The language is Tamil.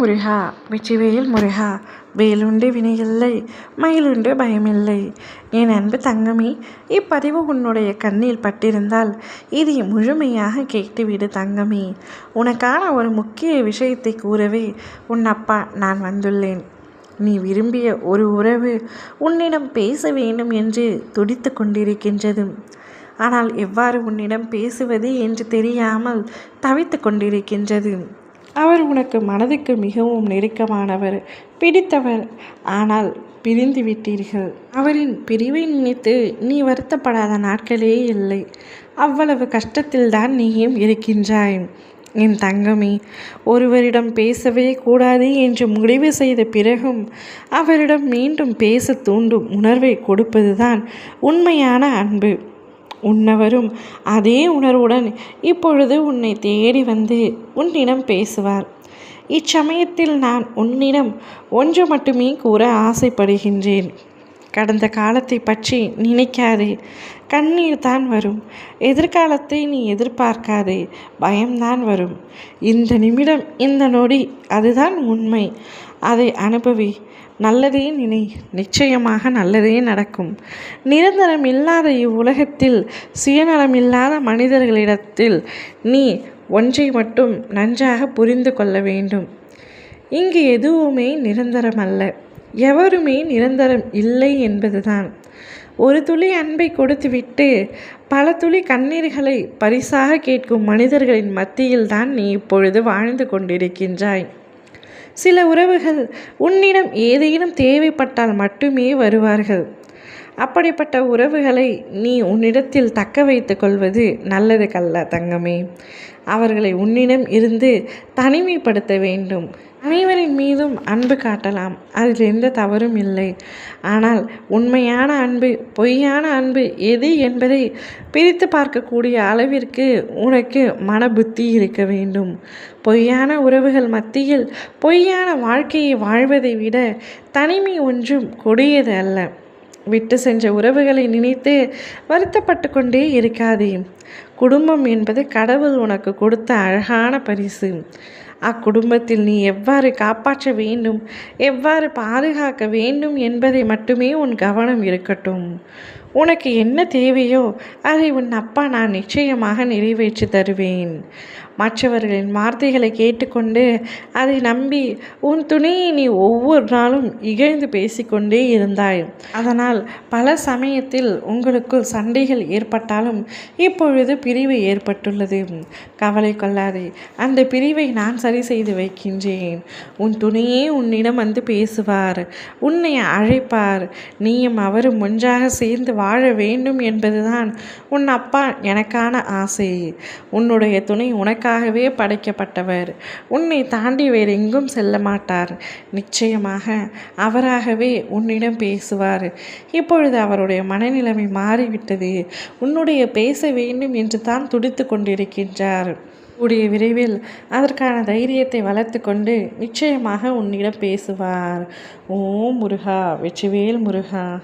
முருகா வெற்றிவேல் முருகா வேலுண்டு வினையில்லை மயிலுண்டு பயமில்லை. என் அன்பு தங்கமே இப்பதிவு உன்னுடைய கண்ணில் பட்டிருந்தால் இதை முழுமையாக கேட்டுவிடு தங்கமே. உனக்கான ஒரு முக்கிய விஷயத்தை கூறவே உன் அப்பா நான் வந்துள்ளேன். நீ விரும்பிய ஒரு உறவு உன்னிடம் பேச வேண்டும் என்று துடித்து கொண்டிருக்கின்றது. ஆனால் எவ்வாறு உன்னிடம் பேசுவது என்று தெரியாமல் தவித்து கொண்டிருக்கின்றது. அவர் உனக்கு மனதுக்கு மிகவும் நெருக்கமானவர் பிடித்தவர். ஆனால் பிரிந்து விட்டீர்கள். அவரின் பிரிவை நினைத்து நீ வருத்தப்படாத நாட்களே இல்லை. அவ்வளவு கஷ்டத்தில்தான் நீயும் இருக்கின்றாய். என் தங்கமே ஒருவரிடம் பேசவே கூடாது என்று முடிவு செய்த பிறகும் அவரிடம் மீண்டும் பேச தூண்டும் உணர்வை கொடுப்பதுதான் உண்மையான அன்பு. உன்னவரும் அதே உணர்வுடன் இப்பொழுது உன்னை தேடி வந்து உன்னிடம் பேசுவார். இச்சமயத்தில் நான் உன்னிடம் ஒன்று மட்டுமே கூற ஆசைப்படுகின்றேன். கடந்த காலத்தை பற்றி நினைக்காதே. கண்ணீர் தான் வரும். எதிர்காலத்தை நீ எதிர்பார்க்காதே. பயம்தான் வரும். இந்த நிமிடம் இந்த நொடி அதுதான் உண்மை. அதை அனுபவி. நல்லதே நினை. நிச்சயமாக நல்லதே நடக்கும். நிரந்தரம் இல்லாத இவ்வுலகத்தில் சுயநலமில்லாத மனிதர்களிடத்தில் நீ ஒன்றை மட்டும் நன்றாக புரிந்து கொள்ள வேண்டும். இங்கு எதுவுமே நிரந்தரமல்ல. எவருமே நிரந்தரம் இல்லை என்பதுதான். ஒரு துளி அன்பை கொடுத்துவிட்டு பல துளி கண்ணீர்களை பரிசாக கேட்கும் மனிதர்களின் மத்தியில் தான் நீ இப்பொழுது வாழ்ந்து கொண்டிருக்கின்றாய். சில உறவுகள் உன்னிடம் ஏதேனும் தேவைப்பட்டால் மட்டுமே வருவார்கள். அப்படிப்பட்ட உறவுகளை நீ உன்னிடத்தில் தக்க வைத்து கொள்வது நல்லது கல்ல தங்கமே. அவர்களை உன்னிடம் இருந்து தனிமைப்படுத்த வேண்டும். அனைவரின் மீதும் அன்பு காட்டலாம். அதில் எந்த தவறும் இல்லை. ஆனால் உண்மையான அன்பு பொய்யான அன்பு எது என்பதை பிரித்து பார்க்கக்கூடிய அளவிற்கு உனக்கு மன புத்தி இருக்க வேண்டும். பொய்யான உறவுகள் மத்தியில் பொய்யான வாழ்க்கையை வாழ்வதை விட தனிமை ஒன்றும் கொடியது அல்ல. விட்டு சென்ற உறவுகளை நினைத்து வருத்தப்பட்டு கொண்டே இருக்காதே. குடும்பம் என்பது கடவுள் உனக்கு கொடுத்த அழகான பரிசு. அக்குடும்பத்தில் நீ எவ்வாறு காப்பாற்ற வேண்டும் எவ்வாறு பாதுகாக்க வேண்டும் என்பதை மட்டுமே உன் கவனம் இருக்கட்டும். உனக்கு என்ன தேவையோ அதை உன் அப்பா நான் நிச்சயமாக நிறைவேற்றி தருவேன். மற்றவர்களின் வார்த்தைகளை கேட்டுக்கொண்டு அதை நம்பி உன் துணையை நீ ஒவ்வொரு நாளும் இகழ்ந்து பேசிக்கொண்டே இருந்தாய். அதனால் பல சமயத்தில் உங்களுக்குள் சண்டைகள் ஏற்பட்டாலும் இப்பொழுது பிரிவு ஏற்பட்டுள்ளது. கவலை கொள்ளாதே. அந்த பிரிவை நான் சரி செய்து வைக்கின்றேன். உன் துணையே உன்னிடம் வந்து பேசுவார். உன்னை அழைப்பார். நீயும் அவரும் ஒன்றாக சேர்ந்து வாழ வேண்டும் என்பதுதான் உன் அப்பா எனக்கான ஆசை. உன்னுடைய துணை உனக்காகவே படைக்கப்பட்டவர். உன்னை தாண்டி வேறு எங்கும் செல்ல மாட்டார். நிச்சயமாக அவராகவே உன்னிடம் பேசுவார். இப்பொழுது அவருடைய மனநிலைமை மாறிவிட்டது. உன்னுடைய பேச வேண்டும் என்று தான் துடித்து கொண்டிருக்கின்றார். கூடிய விரைவில் அதற்கான தைரியத்தை வளர்த்து கொண்டு நிச்சயமாக உன்னிடம் பேசுவார். ஓம் முருகா வெற்றிவேல் முருகா.